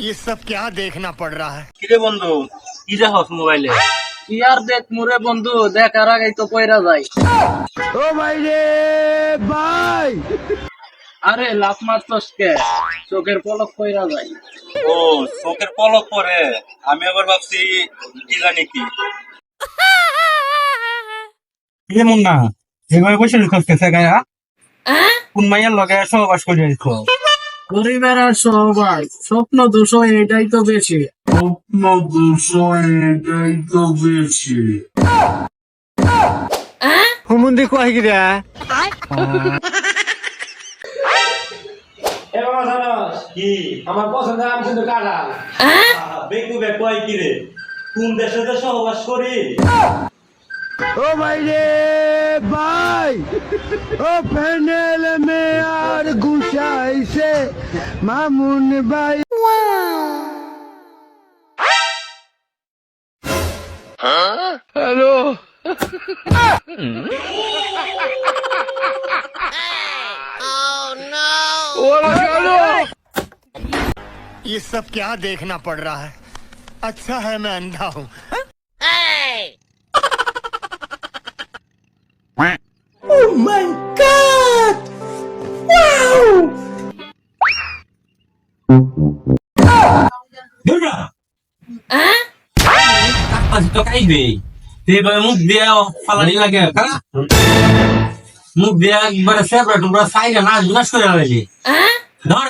ये सब क्या देखना पड़ रहा है কিরে বন্ধু কি দেখস মোবাইলে কি আর দেখ মোরে বন্ধু দেখার আগেই তো পয়রা যায় ও ভাই রে ভাই আরে লাফ মারছস কে চোখের পলক পয়রা যায় ও চোখের পলক পরে আমি আবার ভাবছি কি জানি কি কিরে মুন্না এভাবে বসে রেখস কেসে গায়া কোন মাইয়ার লগে সহবাস করে রেখ পরিবার আর সবাই স্বপ্ন দোষ এটাই তো বেশি। স্বপ্ন দূষণ এটাই তো বেশি। হুমুন্দি কয় গিরা কি? আমার পছন্দ আম কিন্তু কাঁঠাল। বেকু বে কয় কিরে কোন দেশে সহবাস করি? ও ভাই রে ভাই ও প্যানেল মে আর গুছাইছে মামুন ভাই হ্যালো ये सब क्या देखना पड़ रहा है अच्छा है मैं अंधा हूँ কাজ তো খাইবে এভাবে মুখ দিয়ে ফালানি লাগে খারা মুখ দিয়ে একবারে সেপারেট তোমরা সাইডে নাচ নাচ করে লাগলি ধর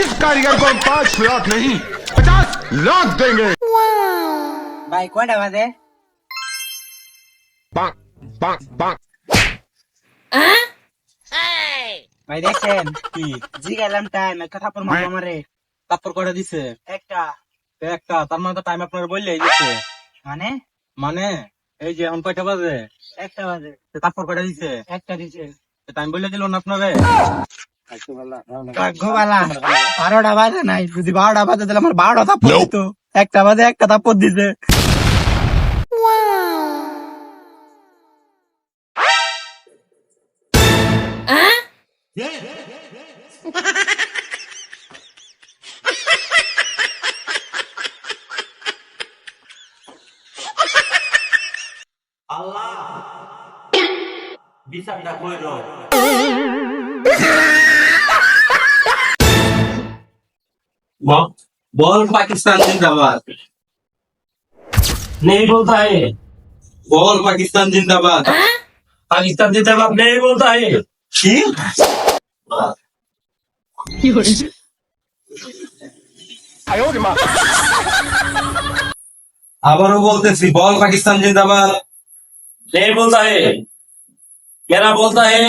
इस कारीगर को हम पाँच लाख नहीं पचास लाख देंगे ভাই কয়টা বাজে पाँच पाँच पाँच ভাই দেখছেন কি জি গেলাম টাইম একটা থাপড় মারবো আমারে তারপর করে দিছে। একটা। একটা তার মানে তো টাইম আপনার বললেই দিছে। মানে? মানে এই যে এখন কয়টা বাজে? একটা বাজে। তারপর কয়টা দিছে। একটা দিছে। টাইম বলে দিল না আপনারে? বারোটা বাজে নাই যদি বারোটা বাজে তাহলে আমার বারোটা থাপ্পড় দিত। একটা বাজে একটা থাপ্পড় দিছে। বল পাকিস্তান জিন্দাবাদ নেই বলতা হে বল পাকিস্তান জিন্দাবাদ পাকিস্তান জিন্দাবাদ নেই বলতা হে কি আবারও বলতেছি বল পাকিস্তান জিন্দাবাদ নেই বলতা হে কেনা বলতা হে?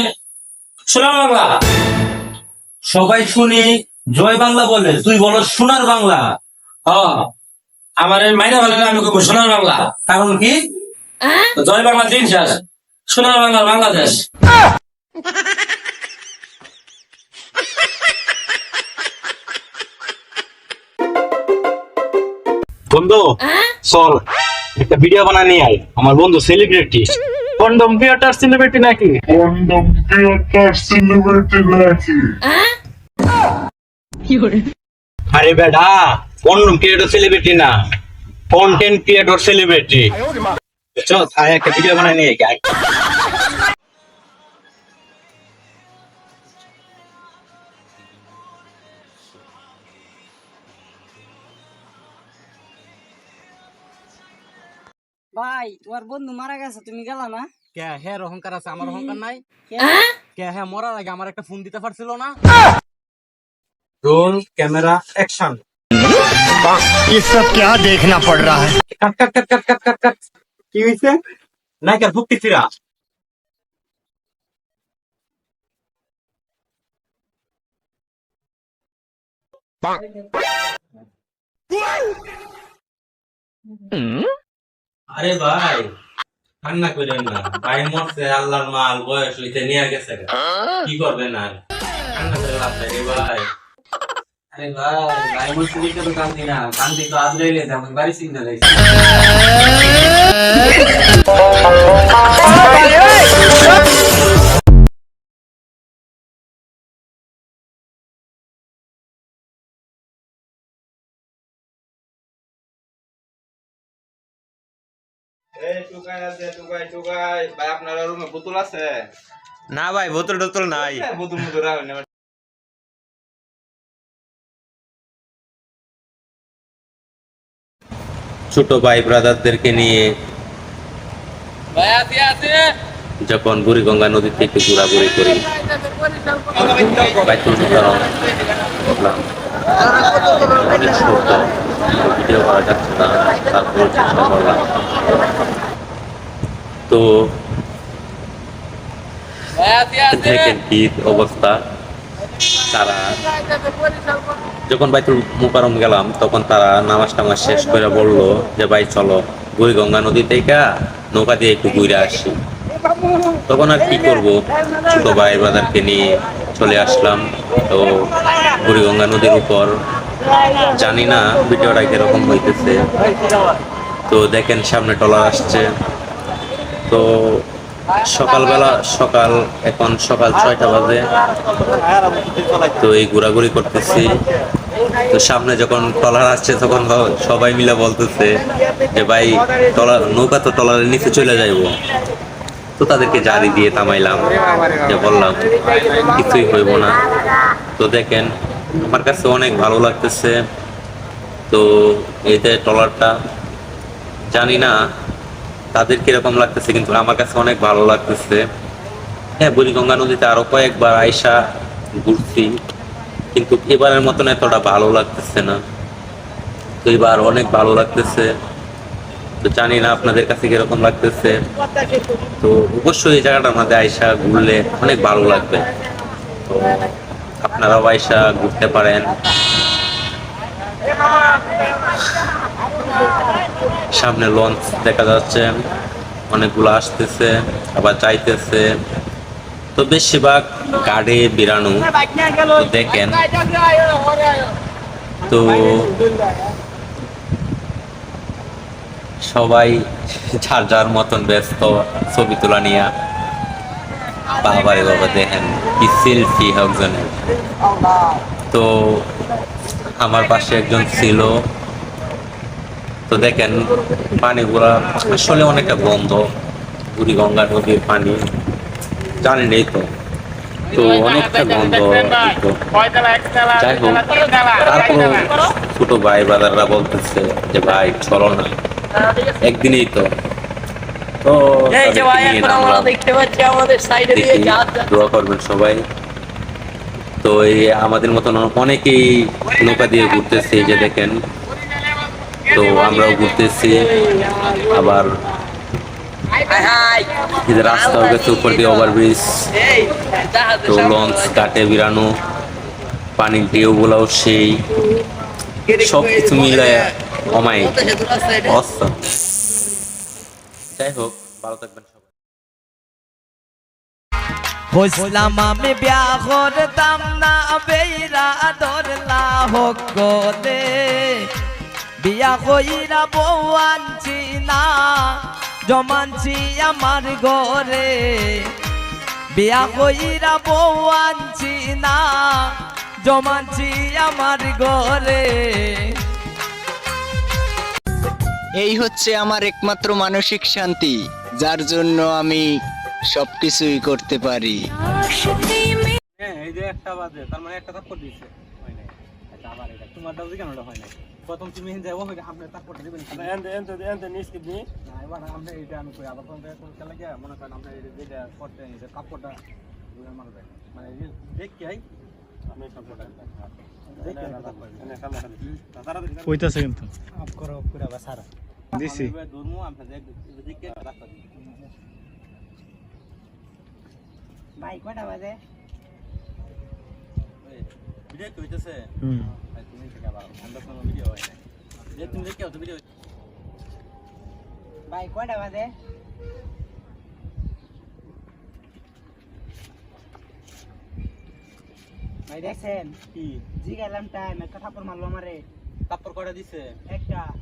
সোনার বাংলা। সবাই শুনি জয় বাংলা বলে। তুই বলো সোনার বাংলা। হ আমার মাইনা বলে আমি কব সোনার বাংলা। কারণ কি? হ্যাঁ? জয় বাংলা দিন শেষ। সোনার বাংলা বাংলাদেশ। বন্ধু হ্যাঁ? চল একটা ভিডিও বানা নিয়ে আয়। আমার বন্ধু সেলিব্রিটি কন্ডম থিয়েটার সেলিব্রিটি নাকি? আরে বেডা কন্ডম ক্রিয়েটর সেলিব্রিটি না। কন্টেন্ট ক্রিয়েটর সেলিব্রিটি চল একটা ভিডিও বানাই নিয়ে ভাই তোমার বন্ধু মারা গেছে তুমি গেলা না কে হ্যাঁ অহংকার আছে আমার অহংকার নাই কেন? কে হ্যাঁ মরার আগে আমার একটা ফোন দিতে পারছিল না রোল ক্যামেরা অ্যাকশন ये सब क्या देखना पड़ रहा है কাট কাট কাট কাট কাট কাট কাট কি হইছে নাইকার ভুক্তি ফিরা আরে ভাই কান্না করেন না। ভাই মরছে আল্লাহর মাল বয়স হইতে নিয়ে গেছে কি করবেন আর? কান্না করে লাভ নাই রে ভাই। আরে ভাই ভাই মরছে দেখে তো কান্দি না। কান্দি তো আজ রইলে আমার বাড়ি চিন্তা লাগছে টুকাই আছে টুকাই টুকাই। ভাই আপনার রুমে বোতল আছে? না ভাই বোতল টোতল নাই। বোতল ছোট ভাই ব্রাদারদেরকে নিয়ে যখন বুড়িগঙ্গা নদীতে একটু ঘোরাঘুরি করি ভিডিও করা যাচ্ছে না তারপর চেষ্টা করলাম তো দেখেন কি অবস্থা। তারা যখন বাইতুল মুকারম গেলাম, তখন তারা নামাজ টামাজ শেষ করে বলল যে, ভাই, চলো বুড়িগঙ্গা নদী থেকে নৌকা দিয়ে একটু ঘুরে আসি। তখন আর কি করব? ছোট ভাই বাজারকে নিয়ে চলে আসলাম। তো বুড়িগঙ্গা নদীর উপর জানি না ভিডিওটা কীরকম হইতেছে। তো দেখেন, সামনে টলার আসছে। তো সকালবেলা সকাল, এখন সকাল ছয়টা বাজে। তো এই ঘোরাঘুরি করতেছি। তো সামনে যখন টলার আসছে, তখন সবাই মিলে বলতেছে যে, ভাই টলার নৌকা তো টলারের নিচে চলে যাইবো। তো তাদেরকে জারি দিয়ে থামাইলাম, যে বললাম, কিছুই হইব না। তো দেখেন, আমার কাছে অনেক ভালো লাগতেছে। তো এই যে ট্রলারটা, জানি না তাদের কীরকম লাগতেছে কিন্তু আমার কাছে অনেক ভালো লাগতেছে। হ্যাঁ বুড়িগঙ্গা নদীতে আরও কয়েকবার আয়সা ঘুরছি, কিন্তু এবারের মতন এতটা ভালো লাগতেছে না। তো এবার অনেক ভালো লাগতেছে। তো জানি না আপনাদের কাছে কীরকম লাগতেছে। তো অবশ্যই এই জায়গাটার মধ্যে আয়সা ঘুরলে অনেক ভালো লাগবে। তো আপনারাও আয়সা ঘুরতে পারেন। সামনে লঞ্চ দেখা যাচ্ছে, অনেকগুলো আসতেছে, আবার যাইতেছে। তো বেশিরভাগ গাড়ি বিরানো। দেখেন। তো সবাই যার যার মতন ব্যস্ত ছবি তোলা নিয়ে বাবারে বাবা দেখেন, কি সেলফি একজনের তো আমার পাশে একজন ছিল। তো দেখেন পানিগুলা আসলে অনেকটা বন্ধ বুড়িগঙ্গা নদীর পানি জানেন নেই তো। তো অনেকটা গন্ধ যাই হোক তারপর ছোট ভাই বাদাররা বলতেছে যে ভাই চলো না। একদিনেই তো। তো দোয়া করবেন সবাই। তো এই আমাদের মতন অনেকেই নৌকা দিয়ে ঘুরতেছে যে দেখেন। তো আমরাও ঘুরতেছি। আবার এই রাস্তা হয়ে গেছে উপর দিয়ে ওভারব্রিজ তো লঞ্চ কাটে বিরানো, পানির ঢেউ গুলাও সেই। সব কিছু মিলে অমাই অসম যাই হোক, ভালো থাকবেন বুঝলাম আমি বিয়া করতাম না বেইরা ধরলা হোক বিয়া কইরা বউ আনছি না জমানছি আমার ঘরে। বিয়া কইরা বউ আনছি না জমানছি আমার ঘরে। এই হচ্ছে আমার একমাত্র মানসিক শান্তি যার জন্য আমি সবকিছুই করতে পারি। হ্যাঁ এই যে একটা বাজে তার মানে একটা দিয়েছে হয় নাই। আচ্ছা আবার এটা। তোমার দাও কেন হয় নাই? প্রথম তুমি যাব হইলে আপনি তাৎপরটা দিবেন এন্ড এন্ড এন্ড নিস্কি দি না এবার আমরা এটা আমি কই আবার কোন খেলা গিয়া মনে করেন আমরা যেটা করতে এই যে কাপড়টা মারা যায় মানে দেখ কি আই আমি কাপড়টা কইতাছে কিন্তু। করো অফ করে আবার সারা। দিছি। ধর্ম আমরা দেখ দেখ কি রাস্তা ভাই কয়টা বাজে? ভাই কয়টা বাজে? ভাই দেখছেন? কি? টাইম একটা থাপ্পড় মারলো আমারে। তারপর কয়টা দিছে? একটা।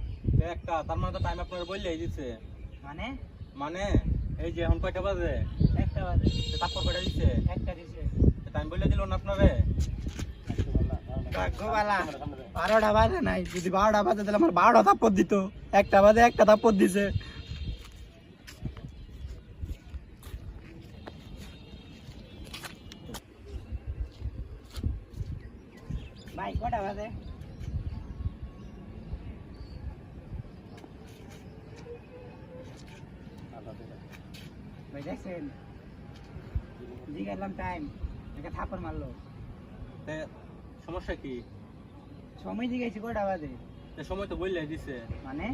একটা তার মানে তো টাইম আপনার বললেই দিছে। মানে? মানে? এই যে এখন কয়টা বাজে? একটা বাজে। তারপর কয়টা দিছে? একটা দিছে। টাইম বললে দিল না আপনারে? ভাগ্যবালা। বারোটা বাজে নাই, যদি বারোটা বাজে তাহলে আমার বারোটা তাপ্পর দিত। একটা বাদে একটা তাপ্পর দিছে। ভাই, কটা বাজে? ভাই, দেখছেন? জিগাইলাম টাইম একটা থাপড় মারলো। সমস্যা কি? সময় দিয়ে গেছি কটা বাজে সময় তো বললে দিছে। মানে?